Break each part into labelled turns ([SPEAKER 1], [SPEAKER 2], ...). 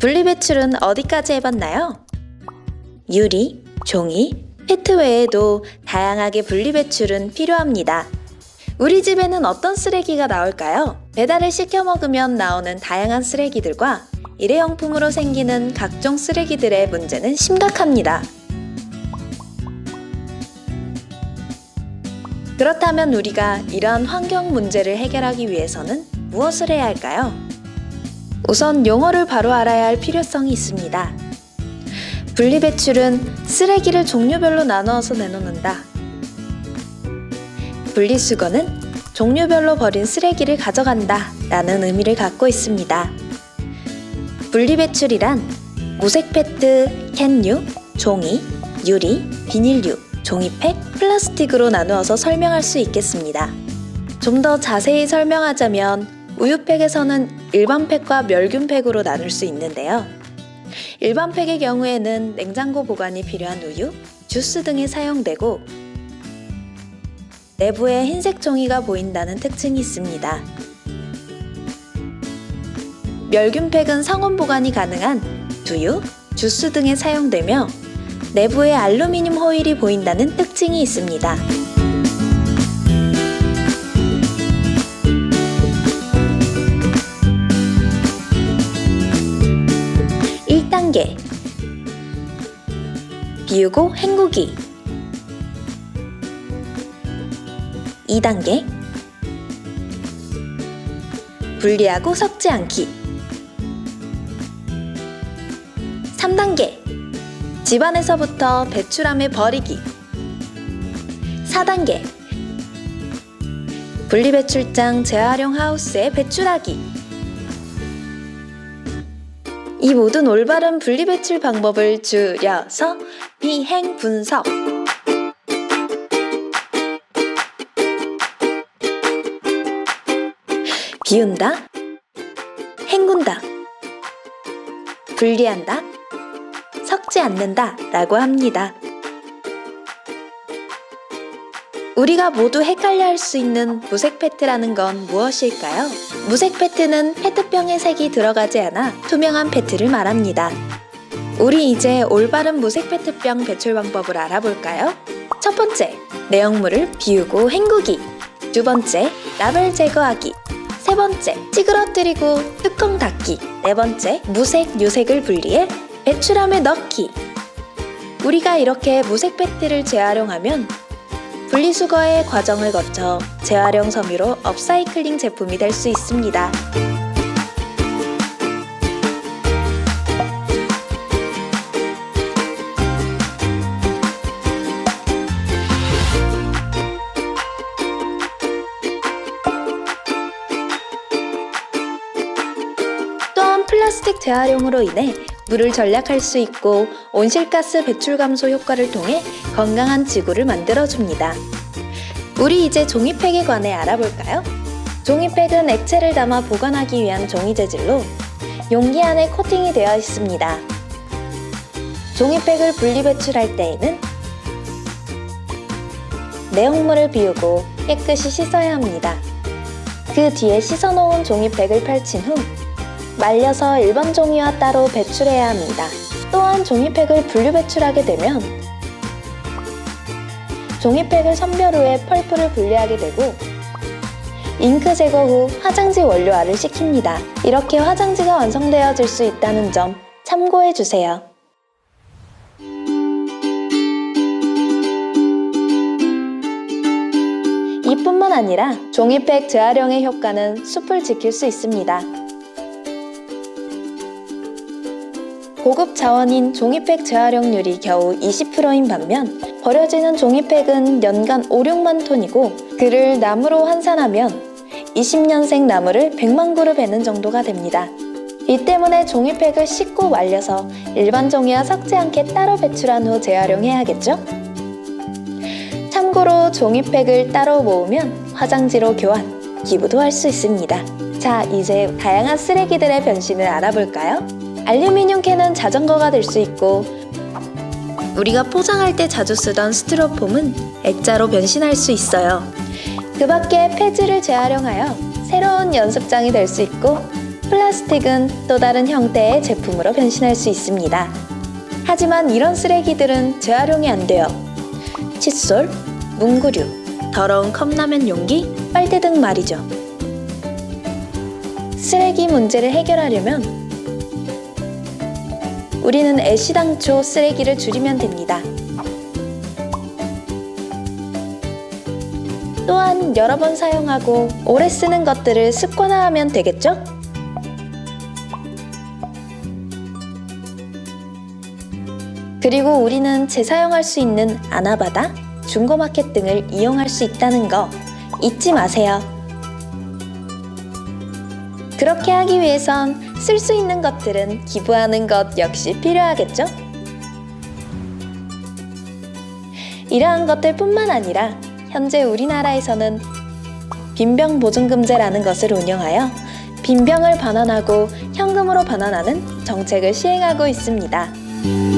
[SPEAKER 1] 분리배출은 어디까지 해봤나요? 유리, 종이, 페트 외에도 다양하게 분리배출은 필요합니다. 우리 집에는 어떤 쓰레기가 나올까요? 배달을 시켜 먹으면 나오는 다양한 쓰레기들과 일회용품으로 생기는 각종 쓰레기들의 문제는 심각합니다. 그렇다면 우리가 이러한 환경 문제를 해결하기 위해서는 무엇을 해야 할까요? 우선 용어를 바로 알아야 할 필요성이 있습니다. 분리배출은 쓰레기를 종류별로 나누어서 내놓는다. 분리수거는 종류별로 버린 쓰레기를 가져간다 라는 의미를 갖고 있습니다. 분리배출이란 무색 페트, 캔류, 종이, 유리, 비닐류, 종이팩, 플라스틱으로 나누어서 설명할 수 있겠습니다. 좀 더 자세히 설명하자면 우유팩에서는 일반 팩과 멸균 팩으로 나눌 수 있는데요. 일반 팩의 경우에는 냉장고 보관이 필요한 우유, 주스 등에 사용되고 내부에 흰색 종이가 보인다는 특징이 있습니다. 멸균팩은 상온 보관이 가능한 두유, 주스 등에 사용되며 내부에 알루미늄 호일이 보인다는 특징이 있습니다. 1단계 비우고 헹구기. 2단계. 분리하고 섞지 않기. 3단계. 집안에서부터 배출함에 버리기. 4단계. 분리배출장 재활용 하우스에 배출하기 이 모든 올바른 분리배출 방법을 줄여서 비행 분석. 비운다, 헹군다, 분리한다, 섞지 않는다. 라고 합니다. 우리가 모두 헷갈려 할 수 있는 무색 페트라는 건 무엇일까요? 무색 페트는 페트병에 색이 들어가지 않아 투명한 페트를 말합니다. 우리 이제 올바른 무색 페트병 배출 방법을 알아볼까요? 첫 번째, 내용물을 비우고 헹구기. 두 번째, 라벨 제거하기. 세 번째, 찌그러뜨리고 뚜껑 닫기. 네 번째, 무색, 유색을 분리해 배출함에 넣기. 우리가 이렇게 무색 페트를 재활용하면 분리수거의 과정을 거쳐 재활용 섬유로 업사이클링 제품이 될 수 있습니다. 플라스틱 재활용으로 인해 물을 절약할 수 있고 온실가스 배출 감소 효과를 통해 건강한 지구를 만들어줍니다. 우리 이제 종이팩에 관해 알아볼까요? 종이팩은 액체를 담아 보관하기 위한 종이 재질로 용기 안에 코팅이 되어 있습니다. 종이팩을 분리 배출할 때에는 내용물을 비우고 깨끗이 씻어야 합니다. 그 뒤에 씻어놓은 종이팩을 펼친 후 말려서 일반 종이와 따로 배출해야 합니다. 또한 종이팩을 분류 배출하게 되면 종이팩을 선별 후에 펄프를 분리하게 되고 잉크 제거 후 화장지 원료화를 시킵니다. 이렇게 화장지가 완성되어질 수 있다는 점 참고해 주세요. 이뿐만 아니라 종이팩 재활용의 효과는 숲을 지킬 수 있습니다. 고급 자원인 종이팩 재활용률이 겨우 20%인 반면 버려지는 종이팩은 연간 5, 6만 톤이고 그를 나무로 환산하면 20년생 나무를 100만 그루 베는 정도가 됩니다. 이 때문에 종이팩을 씻고 말려서 일반 종이와 섞지 않게 따로 배출한 후 재활용해야겠죠? 참고로 종이팩을 따로 모으면 화장지로 교환, 기부도 할 수 있습니다. 자, 이제 다양한 쓰레기들의 변신을 알아볼까요? 알루미늄 캔은 자전거가 될 수 있고 우리가 포장할 때 자주 쓰던 스티로폼은 액자로 변신할 수 있어요. 그 밖에 폐지를 재활용하여 새로운 연습장이 될 수 있고 플라스틱은 또 다른 형태의 제품으로 변신할 수 있습니다. 하지만 이런 쓰레기들은 재활용이 안 돼요. 칫솔, 문구류, 더러운 컵라면 용기, 빨대 등 말이죠. 쓰레기 문제를 해결하려면 우리는 애시당초 쓰레기를 줄이면 됩니다. 또한 여러 번 사용하고 오래 쓰는 것들을 습관화하면 되겠죠? 그리고 우리는 재사용할 수 있는 아나바다, 중고마켓 등을 이용할 수 있다는 거 잊지 마세요. 그렇게 하기 위해선 쓸 수 있는 것들은 기부하는 것 역시 필요하겠죠? 이러한 것들뿐만 아니라 현재 우리나라에서는 빈병 보증금제라는 것을 운영하여 빈병을 반환하고 현금으로 반환하는 정책을 시행하고 있습니다.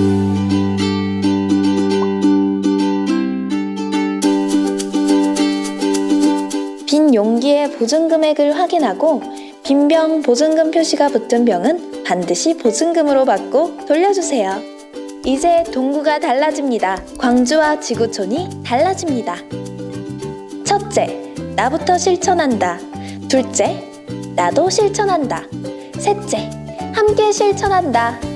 [SPEAKER 1] 빈 용기의 보증 금액을 확인하고 빈 병 보증금 표시가 붙은 병은 반드시 보증금으로 받고 돌려주세요. 이제 동구가 달라집니다. 광주와 지구촌이 달라집니다. 첫째, 나부터 실천한다. 둘째, 나도 실천한다. 셋째, 함께 실천한다.